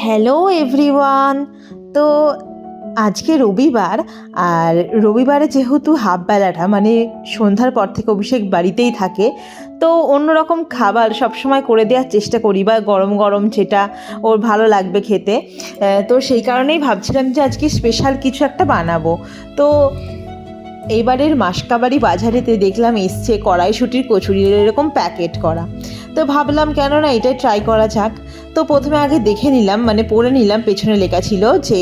Hello everyone তো আজকে রবিবার, আর রবিবারে যেহেতু হাফ বেলাটা মানে সন্ধ্যার পর থেকে অভিষেক বাড়িতেই থাকে, তো অন্যরকম খাবার সবসময় করে দেওয়ার চেষ্টা করি, বা গরম গরম যেটা ওর ভালো লাগবে খেতে। তো সেই কারণেই ভাবছিলাম যে আজকে স্পেশাল কিছু একটা বানাবো। তো এইবারের মাসকাবাড়ি বাজারেতে দেখলাম এসছে কড়াইশুটির কচুরির এরকম প্যাকেট করা। তো ভাবলাম, কেন না এটাই ট্রাই করা যাক। তো প্রথমে আগে দেখে নিলাম মানে পড়ে নিলাম, পেছনে লেখা ছিল যে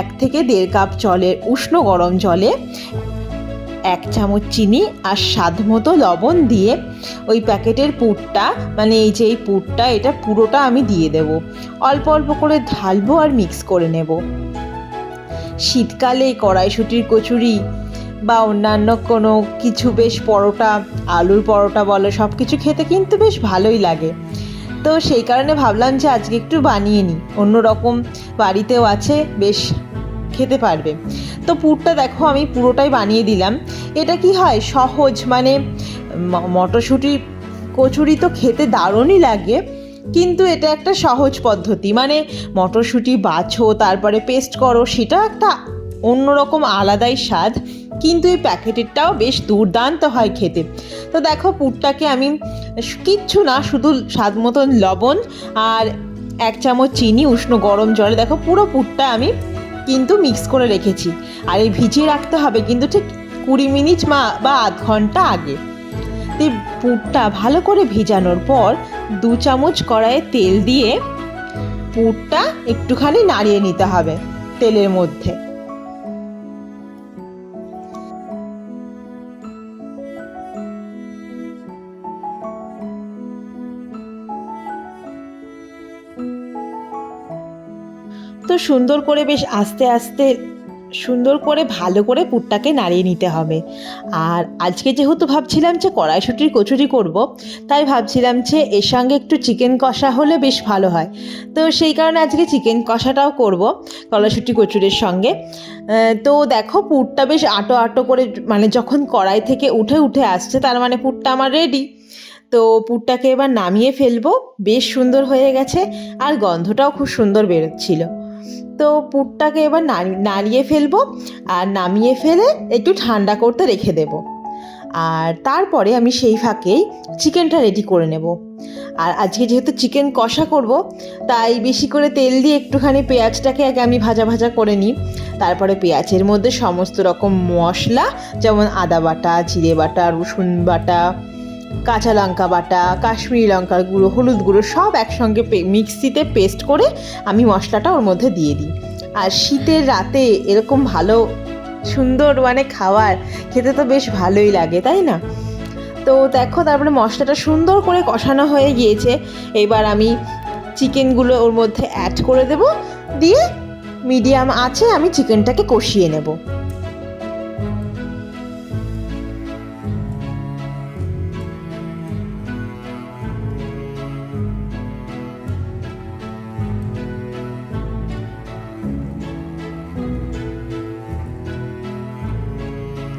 এক থেকে দেড় কাপ জলের উষ্ণ গরম জলে এক চামচ চিনি আর স্বাদ মতো লবণ দিয়ে ওই প্যাকেটের পুরটা মানে এই যে এই পুরটা, এটা পুরোটা আমি দিয়ে দেব। অল্প অল্প করে ঢালবো আর মিক্স করে নেব। শীতকালে কড়াইশুটির কচুরি বা অন্যান্য কোনো কিছু বেশ পরোটা, আলুর পরোটা বলো সব কিছু খেতে কিন্তু বেশ ভালোই লাগে। তো সেই কারণে ভাবলাম যে আজকে একটু বানিয়ে নিই। অন্যরকম বাড়িতেও আছে, বেশ খেতে পারবে। তো পুরটা দেখো, আমি পুরোটাই বানিয়ে দিলাম। এটা কি হয়, সহজ মানে ম- মটরশুঁটির কচুরি তো খেতে দারুণই লাগে, কিন্তু এটা একটা সহজ পদ্ধতি। মানে মটরশুঁটি বাছো, তারপরে পেস্ট করো, সেটা একটা অন্যরকম আলাদাই স্বাদ। কিন্তু এই প্যাকেটেরটাও বেশ দুর্দান্ত হয় খেতে। তো দেখো পুরটাকে আমি কিচ্ছু না, শুধু স্বাদ মতন লবণ আর এক চামচ চিনি, উষ্ণ গরম জলে দেখো পুরো পুরটা আমি কিন্তু মিক্স করে রেখেছি। আর এই ভিজিয়ে রাখতে হবে কিন্তু ঠিক কুড়ি মিনিট মা, বা আধ ঘণ্টা আগে। তো পুরটা ভালো করে ভিজানোর পর দু চামচ কড়াইয়ে তেল দিয়ে পুরটা একটুখানি নাড়িয়ে নিতে হবে তেলের মধ্যে। তো সুন্দর করে বেশ আস্তে আস্তে, সুন্দর করে ভালো করে পুরটাকে নাড়িয়ে নিতে হবে। আর আজকে যেহেতু ভাবছিলাম যে কড়াইশুটির কচুরি করব, তাই ভাবছিলাম যে এর সঙ্গে একটু চিকেন কষা হলে বেশ ভালো হয়। তো সেই কারণে আজকে চিকেন কষাটাও করব কড়াইশুটি কচুরির সঙ্গে। তো দেখো পুরটা বেশ আটো আটো করে মানে যখন কড়াই থেকে উঠে উঠে আসছে, তার মানে পুরটা আমার রেডি তো পুরটাকে এবার নামিয়ে ফেলব, বেশ সুন্দর হয়ে গেছে, আর গন্ধটাও খুব সুন্দর বেরোচ্ছিল। তো পুরটাকে এবার নাড়ি- নাড়িয়ে ফেলব আর নামিয়ে ফেলে একটু ঠান্ডা করতে রেখে দেব। আর তারপরে আমি সেই ফাঁকেই চিকেনটা রেডি করে নেব। আর আজকে যেহেতু চিকেন কষা করব, তাই বেশি করে তেল দিয়ে একটুখানি পেঁয়াজটাকে আগে আমি ভাজা ভাজা করে নিই। তারপরে পেঁয়াজের মধ্যে সমস্ত রকম মশলা, যেমন আদা বাটা, জিরে বাটা, রসুন বাটা কাঁচা লঙ্কা বাটা, কাশ্মীরি লঙ্কার গুঁড়ো, হলুদ গুঁড়ো সব একসঙ্গে মিক্সিতে পেস্ট করে আমি মশলাটা ওর মধ্যে দিয়ে দিই। আর শীতের রাতে এরকম ভালো, সুন্দর মানে খাবার খেতে তো বেশ ভালোই লাগে, তাই না? তো দেখো তারপরে মশলাটা সুন্দর করে কষানো হয়ে গিয়েছে। এবার আমি চিকেনগুলো ওর মধ্যে অ্যাড করে দেব। দিয়ে মিডিয়াম আছে, আমি চিকেনটাকে কষিয়ে নেব।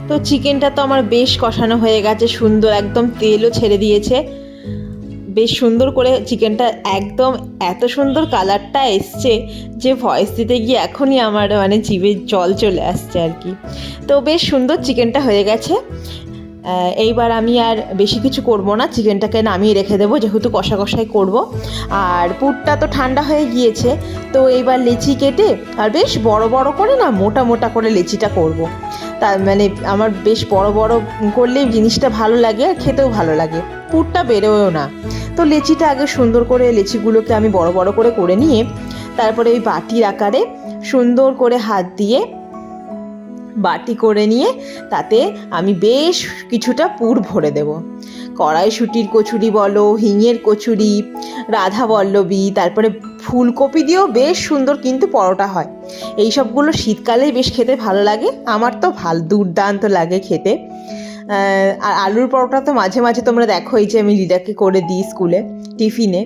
তো চিকেনটা তো আমার বেশ কষানো হয়ে গেছে, সুন্দর একদম তেলও ছেড়ে দিয়েছে। বেশ সুন্দর করে চিকেনটা একদম এত সুন্দর কালারটা এসছে যে ভয়েস দিতে গিয়ে এখনই আমার মানে জিভে জল চলে আসছে আর কি। তো বেশ সুন্দর চিকেনটা হয়ে গেছে। এইবার আমি আর বেশি কিছু করব না, চিকেনটাকে নামিয়ে রেখে দেবো, যেহেতু কষা কষাই করব। আর পুরটা তো ঠান্ডা হয়ে গিয়েছে, তো এইবার লেচি কেটে আর বেশ বড় বড় করে না, মোটা মোটা করে লেচিটা করব। তার মানে আমার বেশ বড় বড় করলেই জিনিসটা ভালো লাগে আর খেতেও ভালো লাগে। পুরটা বেরোয়ও না। তো লেচিটা আগে সুন্দর করে লেচিগুলোকে আমি বড় বড় করে করে নিয়ে তারপরে ওই বাটির আকারে সুন্দর করে হাত দিয়ে বাটি করে নিয়ে তাতে আমি বেশ কিছুটা পুর ভরে দেব। কড়াইশুটির কচুরি বলো, হিঙের কচুরি, রাধা বল্লবী, তারপরে ফুলকপি দিয়েও বেশ সুন্দর কিন্তু পরোটা হয়। এই সবগুলো শীতকালেই বেশ খেতে ভালো লাগে। আমার তো ভালো দুর্দান্ত লাগে খেতে। আর আলুর পরোটা তো মাঝে মাঝে তোমরা দেখো, এই যে আমি লিডাকে করে দিই স্কুলে, টিফিনে।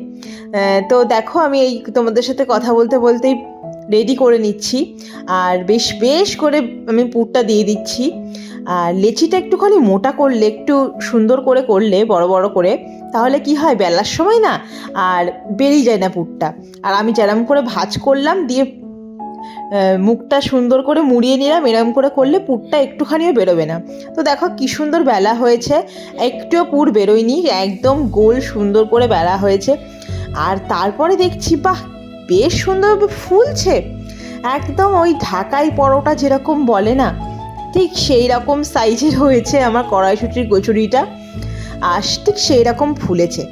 তো দেখো আমি এই তোমাদের সাথে কথা বলতে বলতেই রেডি করে নিচ্ছি। আর বেশ বেশ করে আমি পুরটা দিয়ে দিচ্ছি। আর লেচিটা একটুখানি মোটা করলে, একটু সুন্দর করে করলে, বড় বড় করে, তাহলে কি হয়? বেলার সময় না, আর বেরিয়ে যায় না পুরটা। আর আমি যেরম করে ভাজ করলাম, দিয়ে মুখটা সুন্দর করে মুড়িয়ে নিলাম, এরম করে করলে পুরটা একটুখানিও বেরোবে না। তো দেখো কি সুন্দর বেলা হয়েছে। একটুও পুর বেরোয়নি, একদম গোল সুন্দর করে বেলা হয়েছে। আর তারপরে দেখছি, বাহ বেশ সুন্দর ফুলছে। একদম ওই ঢাকাই পরোটা যেরকম বলে না, ঠিক সেই রকম সাইজের হয়েছে আমার কড়াইশুটির কচুরিটা, আর ঠিক সেই রকম ফুলেছে।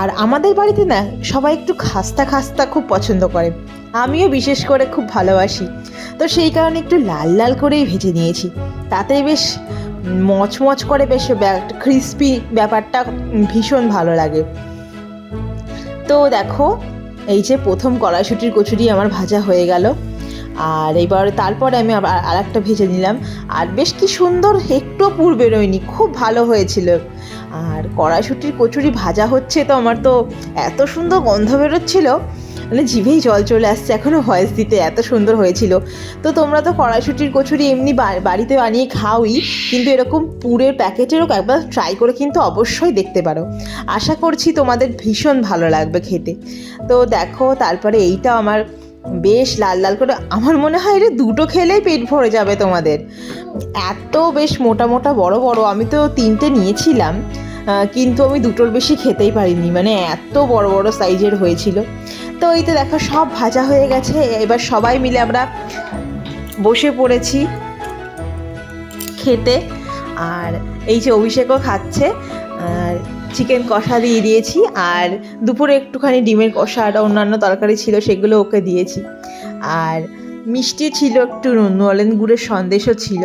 আর আমাদের বাড়িতে না, সবাই একটু খাস্তা খাস্তা খুব পছন্দ করে। আমিও বিশেষ করে খুব ভালোবাসি। তো সেই কারণে একটু লাল লাল করেই ভেজে নিয়েছি। তাতে বেশ মচমচ করে বেশ ক্রিস্পি ব্যাপারটা ভীষণ ভালো লাগে। তো দেখো এই যে প্রথম কড়াইশুটির কচুরি আমার ভাজা হয়ে গেল। আর এবার তারপরে আমি আবার আর একটা ভেজে নিলাম। আর বেশ কি সুন্দর একটু পুর বেরোয়নি, খুব ভালো হয়েছিল। আর কড়াইশুটির কচুরি ভাজা হচ্ছে তো আমার তো এত সুন্দর গন্ধ বেরোচ্ছিল। মানে জিভেই জল চলে আসছে এখনও ভয়েস দিতে এত সুন্দর হয়েছিল। তো তোমরা তো কড়াইশুটির কচুরি এমনি বাড়িতে বানিয়ে খাওই, কিন্তু এরকম পুরের প্যাকেটেরও একবার ট্রাই করে কিন্তু অবশ্যই দেখতে পারো। আশা করছি তোমাদের ভীষণ ভালো লাগবে খেতে। তো দেখো, তারপরে এইটা আমার বেশ লাল লাল করে, আমার মনে হয় এটা দুটো খেলেই পেট ভরে যাবে তোমাদের। এত বেশ মোটা মোটা বড় বড়, আমি তো তিনটে নিয়েছিলাম কিন্তু আমি দুটোর বেশি খেতেই পারিনি মানে এত বড় বড় সাইজের হয়েছিল। তো এই তো দেখো, সব ভাজা হয়ে গেছে। এবার সবাই মিলে আমরা বসে পড়েছি খেতে। আর এই যে অভিষেকও খাচ্ছে, আর চিকেন কষা দিয়ে দিয়েছি, আর দুপুরে একটুখানি ডিমের কষা আর অন্যান্য তরকারি ছিল, সেগুলো ওকে দিয়েছি। আর মিষ্টি ছিল একটু, নলেন গুড়ের সন্দেশও ছিল।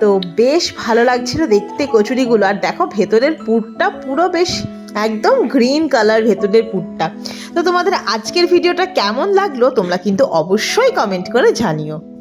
তো বেশ ভালো লাগছিল দেখতে কচুরিগুলো। আর দেখো, ভেতরের পুরটা পুরো বেশ একদম গ্রিন কালার ভেতরের পুটটা তো তোমাদের আজকের ভিডিওটা কেমন লাগল তোমরা কিন্তু অবশ্যই কমেন্ট করে জানিও।